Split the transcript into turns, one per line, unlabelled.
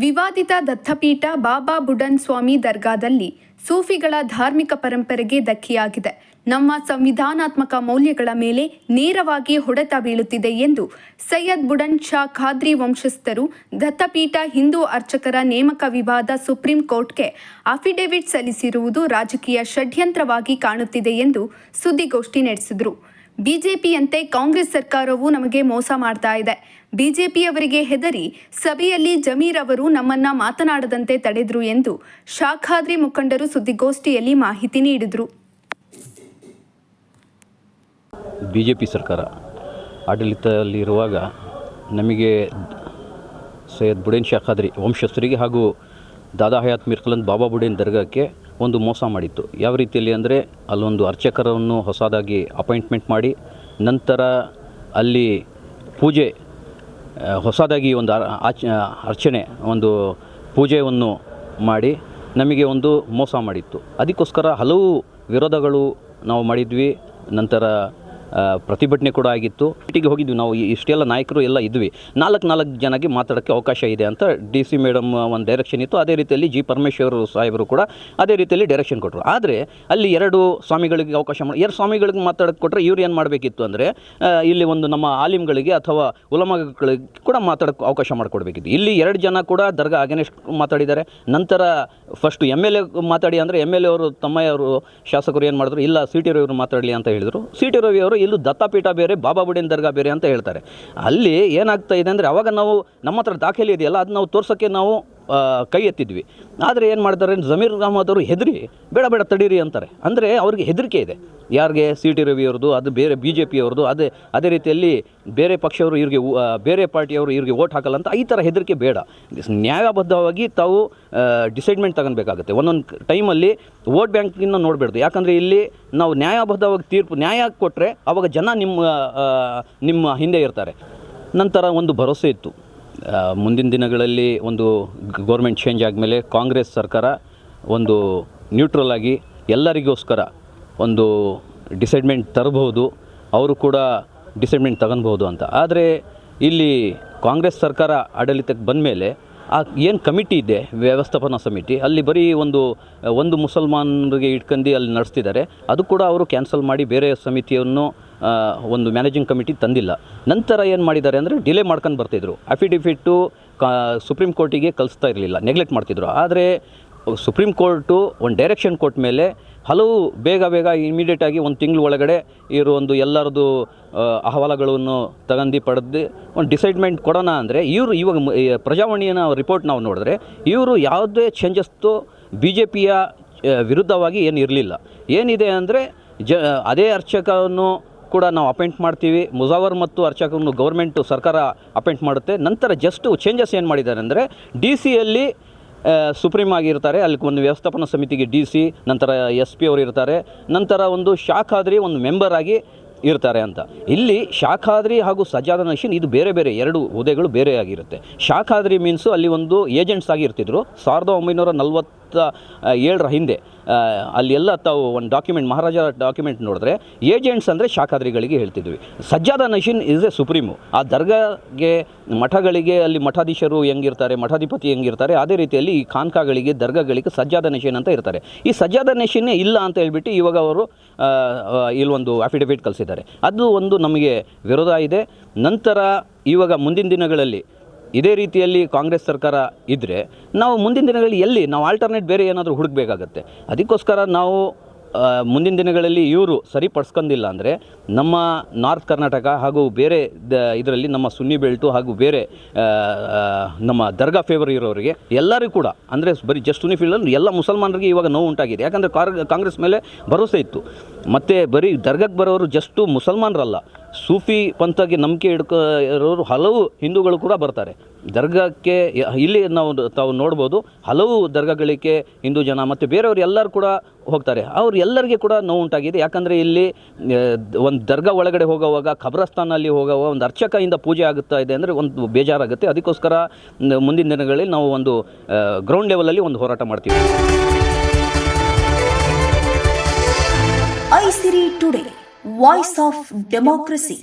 ವಿವಾದಿತ ದತ್ತಪೀಠ ಬಾಬಾ ಬುಡನ್ ಸ್ವಾಮಿ ದರ್ಗಾದಲ್ಲಿ ಸೂಫಿಗಳ ಧಾರ್ಮಿಕ ಪರಂಪರೆಗೆ ಧಕ್ಕೆಯಾಗಿದೆ. ನಮ್ಮ ಸಂವಿಧಾನಾತ್ಮಕ ಮೌಲ್ಯಗಳ ಮೇಲೆ ನೇರವಾಗಿ ಹೊಡೆತ ಬೀಳುತ್ತಿದೆ ಎಂದು ಸೈಯದ್ ಬುಡನ್ ಶಾ ಖಾದ್ರಿ ವಂಶಸ್ಥರು, ದತ್ತಪೀಠ ಹಿಂದೂ ಅರ್ಚಕರ ನೇಮಕ ವಿವಾದ ಸುಪ್ರೀಂ ಕೋರ್ಟ್ಗೆ ಅಫಿಡೇವಿಟ್ ಸಲ್ಲಿಸಿರುವುದು ರಾಜಕೀಯ ಷಡ್ಯಂತ್ರವಾಗಿ ಕಾಣುತ್ತಿದೆ ಎಂದು ಸುದ್ದಿಗೋಷ್ಠಿ ನಡೆಸಿದರು. ಬಿಜೆಪಿಯಂತೆ ಕಾಂಗ್ರೆಸ್ ಸರ್ಕಾರವು ನಮಗೆ ಮೋಸ ಮಾಡ್ತಾ ಇದೆ. ಬಿಜೆಪಿಯವರಿಗೆ ಹೆದರಿ ಸಭೆಯಲ್ಲಿ ಜಮೀರ್ ಅವರು ನಮ್ಮನ್ನ ಮಾತನಾಡದಂತೆ ತಡೆದ್ರು ಎಂದು ಶಾಖಾದ್ರಿ ಮುಖಂಡರು ಸುದ್ದಿಗೋಷ್ಠಿಯಲ್ಲಿ ಮಾಹಿತಿ ನೀಡಿದರು.
ಬಿಜೆಪಿ ಸರ್ಕಾರ ಆಡಳಿತದಲ್ಲಿರುವಾಗ ನಮಗೆ ಸೈಯದ್ ಬುಡೇನ್ ಶಾಖಾದ್ರಿ ವಂಶಸ್ಥರಿಗೆ ಹಾಗೂ ದಾದಾ ಹಯಾತ್ ಮಿರ್ಕಲಂದ್ ಬಾಬಾ ಬುಡೇನ್ ದರ್ಗಾಕ್ಕೆ ಒಂದು ಮೋಸ ಮಾಡಿತ್ತು. ಯಾವ ರೀತಿಯಲ್ಲಿ ಅಂದರೆ ಅಲ್ಲೊಂದು ಅರ್ಚಕರನ್ನು ಹೊಸದಾಗಿ ಅಪಾಯಿಂಟ್ಮೆಂಟ್ ಮಾಡಿ, ನಂತರ ಅಲ್ಲಿ ಪೂಜೆ ಹೊಸದಾಗಿ ಒಂದು ಆಚ ಅರ್ಚನೆ, ಒಂದು ಪೂಜೆಯನ್ನು ಮಾಡಿ ನಮಗೆ ಒಂದು ಮೋಸ ಮಾಡಿತ್ತು. ಅದಕ್ಕೋಸ್ಕರ ಹಲವು ವಿರೋಧಗಳು ನಾವು ಮಾಡಿದ್ವಿ. ನಂತರ ಪ್ರತಿಭಟನೆ ಕೂಡ ಆಗಿತ್ತು. ಮೀಟಿಗೆ ಹೋಗಿದ್ವಿ ನಾವು. ಇಷ್ಟೆಲ್ಲ ನಾಯಕರು ಎಲ್ಲ ಇದ್ವಿ. ನಾಲ್ಕು ನಾಲ್ಕು ಜನಕ್ಕೆ ಮಾತಾಡೋಕ್ಕೆ ಅವಕಾಶ ಇದೆ ಅಂತ ಡಿ ಸಿ ಮೇಡಮ್ ಒಂದು ಡೈರೆಕ್ಷನ್ ಇತ್ತು. ಅದೇ ರೀತಿಯಲ್ಲಿ ಜಿ ಪರಮೇಶ್ವರ್ ಸಾಹೇಬರು ಕೂಡ ಅದೇ ರೀತಿಯಲ್ಲಿ ಡೈರೆಕ್ಷನ್ ಕೊಟ್ಟರು ಆದರೆ ಅಲ್ಲಿ ಎರಡು ಸ್ವಾಮಿಗಳಿಗೆ ಅವಕಾಶ ಮಾಡಿ, ಎರಡು ಸ್ವಾಮಿಗಳಿಗೆ ಮಾತಾಡೋಕ್ಕೆ ಕೊಟ್ಟರೆ ಇವ್ರು ಏನು ಮಾಡಬೇಕಿತ್ತು ಅಂದರೆ ಇಲ್ಲಿ ಒಂದು ನಮ್ಮ ಆಲಿಮ್ಗಳಿಗೆ ಅಥವಾ ಉಲಮಗಳಿಗೆ ಕೂಡ ಮಾತಾಡೋಕ್ಕೆ ಅವಕಾಶ ಮಾಡಿಕೊಡ್ಬೇಕಿತ್ತು. ಇಲ್ಲಿ ಎರಡು ಜನ ಕೂಡ ದರ್ಗಾ ಅಗೇನೆಸ್ಟ್ ಮಾತಾಡಿದ್ದಾರೆ. ನಂತರ ಫಸ್ಟು ಎಂ ಎಲ್ ಎ ಮಾತಾಡಿ ಅಂದರೆ ಎಂ ಎಲ್ ಎ ಅವರು ತಮ್ಮಯ್ಯವರು ಶಾಸಕರು ಏನು ಮಾಡಿದ್ರು? ಇಲ್ಲ, ಸಿ ಟಿ ರವಿಯವರು ಮಾತಾಡಲಿ ಅಂತ ಹೇಳಿದರು. ಸಿ ಟಿ ರವಿ ಅವರು ಇಲ್ಲೂ ದತ್ತಾಪೀಠ ಬೇರೆ, ಬಾಬಾ ಬುಡೇನ್ ದರ್ಗಾ ಬೇರೆ ಅಂತ ಹೇಳ್ತಾರೆ. ಅಲ್ಲಿ ಏನಾಗ್ತಾ ಇದೆ ಅಂದರೆ ಅವಾಗ ನಾವು ನಮ್ಮ ಹತ್ರ ದಾಖಲೆ ಇದೆಯಲ್ಲ ಅದು ನಾವು ತೋರ್ಸೋಕ್ಕೆ ನಾವು ಕೈ ಎತ್ತಿದ್ವಿ. ಆದರೆ ಏನು ಮಾಡ್ತಾರೆ? ಜಮೀರ್ ಅಹಮದ್ ಅವರು ಹೆದರಿ, ಬೇಡ ಬೇಡ, ತಡೀರಿ ಅಂತಾರೆ. ಅಂದರೆ ಅವ್ರಿಗೆ ಹೆದರಿಕೆ ಇದೆ. ಯಾರಿಗೆ? ಸಿ ಟಿ ರವಿಯವ್ರದ್ದು ಅದು ಬೇರೆ ಬಿ ಜೆ ಪಿಯವ್ರದ್ದು ಅದೇ ಅದೇ ರೀತಿಯಲ್ಲಿ ಬೇರೆ ಪಕ್ಷವರು ಇವ್ರಿಗೆ ಬೇರೆ ಪಾರ್ಟಿಯವರು ಇವ್ರಿಗೆ ಓಟ್ ಹಾಕಲ್ಲ ಅಂತ ಈ ಥರ ಹೆದರಿಕೆ ಬೇಡ. ನ್ಯಾಯಬದ್ಧವಾಗಿ ತಾವು ಡಿಸೈಡ್ಮೆಂಟ್ ತಗೊಬೇಕಾಗುತ್ತೆ ಒಂದೊಂದು ಟೈಮಲ್ಲಿ ವೋಟ್ ಬ್ಯಾಂಕಿನ ನೋಡಬೇಡ್ದು. ಯಾಕಂದರೆ ಇಲ್ಲಿ ನಾವು ನ್ಯಾಯಬದ್ಧವಾಗಿ ತೀರ್ಪು, ನ್ಯಾಯ ಕೊಟ್ಟರೆ ಅವಾಗ ಜನ ನಿಮ್ಮ ನಿಮ್ಮ ಹಿಂದೆ ಇರ್ತಾರೆ. ನಂತರ ಒಂದು ಭರವಸೆ ಇತ್ತು. ಮುಂದಿನ ದಿನಗಳಲ್ಲಿ ಒಂದು ಗೌರ್ಮೆಂಟ್ ಚೇಂಜ್ ಆದಮೇಲೆ ಕಾಂಗ್ರೆಸ್ ಸರ್ಕಾರ ಒಂದು ನ್ಯೂಟ್ರಲ್ ಆಗಿ ಎಲ್ಲರಿಗೋಸ್ಕರ ಒಂದು ಡಿಸೈಡ್ಮೆಂಟ್ ತರಬಹುದು, ಅವರು ಕೂಡ ಡಿಸೈಡ್ಮೆಂಟ್ ತಗೊಬೋದು ಅಂತ. ಆದರೆ ಇಲ್ಲಿ ಕಾಂಗ್ರೆಸ್ ಸರ್ಕಾರ ಆಡಳಿತಕ್ಕೆ ಬಂದ ಮೇಲೆ ಆ ಏನು ಕಮಿಟಿ ಇದೆ, ವ್ಯವಸ್ಥಾಪನಾ ಸಮಿತಿ, ಅಲ್ಲಿ ಬರೀ ಒಂದು ಒಂದು ಮುಸಲ್ಮಾನರಿಗೆ ಇಟ್ಕೊಂಡು ಅಲ್ಲಿ ನಡೆಸ್ತಿದ್ದಾರೆ. ಅದು ಕೂಡ ಅವರು ಕ್ಯಾನ್ಸಲ್ ಮಾಡಿ ಬೇರೆ ಸಮಿತಿಯನ್ನು ಒಂದು ಮ್ಯಾನೇಜಿಂಗ್ ಕಮಿಟಿ ತಂದಿಲ್ಲ. ನಂತರ ಏನು ಮಾಡಿದ್ದಾರೆ ಅಂದರೆ ಡಿಲೇ ಮಾಡ್ಕೊಂಡು ಬರ್ತಿದ್ರು. ಅಫಿಡೆವಿಟ್ಟು ಕಾ ಸುಪ್ರೀಂ ಕೋರ್ಟಿಗೆ ಕಲಿಸ್ತಾ ಇರಲಿಲ್ಲ. ನೆಗ್ಲೆಕ್ಟ್ ಮಾಡ್ತಿದ್ರು. ಆದರೆ ಸುಪ್ರೀಂ ಕೋರ್ಟು ಒಂದು ಡೈರೆಕ್ಷನ್ ಕೊಟ್ಟ ಮೇಲೆ ಹಲವು ಬೇಗ ಬೇಗ ಇಮಿಡಿಯೇಟಾಗಿ ಒಂದು ತಿಂಗಳ ಒಳಗಡೆ ಇವರು ಒಂದು ಎಲ್ಲರದು ಆ, ಅಹವಾಲುಗಳನ್ನು ತಗಂದು ಪಡೆದು ಒಂದು ಡಿಸೈಡ್ಮೆಂಟ್ ಕೊಡೋಣ ಅಂದರೆ ಇವರು ಇವಾಗ ಪ್ರಜಾವಾಣಿಯನ್ನು ಪ್ರಜಾವಾಣಿಯ ರಿಪೋರ್ಟ್ ನಾವು ನೋಡಿದ್ರೆ ಇವರು ಯಾವುದೇ ಚೇಂಜಸ್ತು ಬಿ ಜೆ ಪಿಯ ವಿರುದ್ಧವಾಗಿ ಏನು ಇರಲಿಲ್ಲ. ಏನಿದೆ ಅಂದರೆ ಜ ಅದೇ ಅರ್ಚಕವನ್ನು ಕೂಡ ನಾವು ಅಪಾಯಿಂಟ್ ಮಾಡ್ತೀವಿ. ಮುಜಾವರ್ ಮತ್ತು ಅರ್ಚಕರನ್ನು ಗೌರ್ಮೆಂಟು ಸರ್ಕಾರ ಅಪಾಯಿಂಟ್ ಮಾಡುತ್ತೆ. ನಂತರ ಜಸ್ಟ್ ಚೇಂಜಸ್ ಏನು ಮಾಡಿದ್ದಾರೆ ಅಂದರೆ ಡಿ ಸಿಯಲ್ಲಿ ಸುಪ್ರೀಂ ಆಗಿರ್ತಾರೆ ಅಲ್ಲಿ ಒಂದು ವ್ಯವಸ್ಥಾಪನಾ ಸಮಿತಿಗೆ ಡಿ ಸಿ ನಂತರ ಎಸ್ ಪಿ ಅವರು ಇರ್ತಾರೆ. ನಂತರ ಒಂದು ಶಾಖಾದ್ರಿ ಒಂದು ಮೆಂಬರ್ ಆಗಿ ಇರ್ತಾರೆ ಅಂತ. ಇಲ್ಲಿ ಶಾಖಾದ್ರಿ ಹಾಗೂ ಸಜ್ಜಾದ ನಶೀನ್ ಇದು ಬೇರೆ ಬೇರೆ ಎರಡು ಹುದ್ದೆಗಳು ಬೇರೆ ಆಗಿರುತ್ತೆ. ಶಾಖಾದ್ರಿ ಮೀನ್ಸು ಅಲ್ಲಿ ಒಂದು ಏಜೆಂಟ್ಸ್ ಆಗಿ ಇರ್ತಿದ್ರು. ಸಾವಿರದ ಒಂಬೈನೂರ ನಲವತ್ತ ಏಳರ ಹಿಂದೆ ಅಲ್ಲೆಲ್ಲ ತಾವು ಒಂದು ಡಾಕ್ಯುಮೆಂಟ್ ಮಹಾರಾಜ ಡಾಕ್ಯುಮೆಂಟ್ ನೋಡಿದ್ರೆ ಏಜೆಂಟ್ಸ್ ಅಂದರೆ ಶಾಖಾದ್ರಿಗಳಿಗೆ ಹೇಳ್ತಿದ್ವಿ. ಸಜ್ಜಾದ ನಶೀನ್ ಇಸ್ ಎ ಸುಪ್ರೀಮು ಆ ದರ್ಗಾಗೆ ಮಠಗಳಿಗೆ ಅಲ್ಲಿ ಮಠಾಧೀಶರು ಹೆಂಗಿರ್ತಾರೆ, ಮಠಾಧಿಪತಿ ಹೆಂಗಿರ್ತಾರೆ, ಅದೇ ರೀತಿಯಲ್ಲಿ ಈ ಖಾನ್ಕಾಗಳಿಗೆ, ದರ್ಗಾಗಳಿಗೆ ಸಜ್ಜಾದ ನಶೀನ್ ಅಂತ ಇರ್ತಾರೆ. ಈ ಸಜ್ಜಾದ ನಶೀನೇ ಇಲ್ಲ ಅಂತ ಹೇಳ್ಬಿಟ್ಟು ಇವಾಗ ಅವರು ಇಲ್ಲೊಂದು ಅಫಿಡವಿಟ್ ಕಲಿಸಿದ್ದಾರೆ ಅದು ಒಂದು ನಮಗೆ ವಿರೋಧ ಇದೆ. ನಂತರ ಇವಾಗ ಮುಂದಿನ ದಿನಗಳಲ್ಲಿ ಇದೇ ರೀತಿಯಲ್ಲಿ ಕಾಂಗ್ರೆಸ್ ಸರ್ಕಾರ ಇದ್ದರೆ ನಾವು ಮುಂದಿನ ದಿನಗಳಲ್ಲಿ ಎಲ್ಲಿ ನಾವು ಆಲ್ಟರ್ನೇಟ್ ಬೇರೆ ಏನಾದರೂ ಹುಡುಕಬೇಕಾಗತ್ತೆ. ಅದಕ್ಕೋಸ್ಕರ ನಾವು ಮುಂದಿನ ದಿನಗಳಲ್ಲಿ ಇವರು ಸರಿಪಡಿಸ್ಕೊಂಡಿಲ್ಲ ಅಂದರೆ ನಮ್ಮ ನಾರ್ತ್ ಕರ್ನಾಟಕ ಹಾಗೂ ಬೇರೆ ದ, ಇದರಲ್ಲಿ ನಮ್ಮ ಸುನ್ನಿ ಬೆಲ್ಟು ಹಾಗೂ ಬೇರೆ ನಮ್ಮ ದರ್ಗಾ ಫೇವರ್ ಇರೋರಿಗೆ ಎಲ್ಲರಿಗೂ ಕೂಡ, ಅಂದರೆ ಬರೀ ಜಸ್ಟ್ ಸುನ್ನಿ ಫೀಲ್ಡಲ್ಲಿ ಎಲ್ಲ ಮುಸಲ್ಮಾನರಿಗೆ ಇವಾಗ ನೋವು ಉಂಟಾಗಿದೆ. ಯಾಕಂದರೆ ಕಾಂಗ್ರೆಸ್ ಮೇಲೆ ಭರವಸೆ ಇತ್ತು. ಮತ್ತು ಬರೀ ದರ್ಗಾಕ್ಕೆ ಬರೋರು ಜಸ್ಟು ಮುಸಲ್ಮಾನರಲ್ಲ. ಸೂಫಿ ಪಂಥಕ್ಕೆ ನಂಬಿಕೆ ಹಿಡ್ಕೊ ಇರೋರು ಹಲವು ಹಿಂದೂಗಳು ಕೂಡ ಬರ್ತಾರೆ. ದರ್ಗಾಕ್ಕೆ ಇಲ್ಲಿ ನಾವು ತಾವು ನೋಡ್ಬೋದು, ಹಲವು ದರ್ಗಾಗಳಿಗೆ ಹಿಂದೂ ಜನ ಮತ್ತು ಬೇರೆಯವರು ಎಲ್ಲರೂ ಕೂಡ ಹೋಗ್ತಾರೆ. ಅವ್ರು ಎಲ್ಲರಿಗೆ ಕೂಡ ನೋವು ಉಂಟಾಗಿದೆ. ಯಾಕಂದರೆ ಇಲ್ಲಿ ಒಂದು ದರ್ಗಾ ಒಳಗಡೆ ಹೋಗುವಾಗ ಖಬ್ರಸ್ತಾನಲ್ಲಿ ಹೋಗುವ ಒಂದು ಅರ್ಚಕದಿಂದ ಪೂಜೆ ಆಗುತ್ತಾ ಇದೆ ಅಂದರೆ ಒಂದು ಬೇಜಾರಾಗುತ್ತೆ. ಅದಕ್ಕೋಸ್ಕರ ಮುಂದಿನ ದಿನಗಳಲ್ಲಿ ನಾವು ಒಂದು ಗ್ರೌಂಡ್ ಲೆವೆಲಲ್ಲಿ ಒಂದು ಹೋರಾಟ ಮಾಡ್ತೀವಿ.
Aisiri today Voice of Democracy.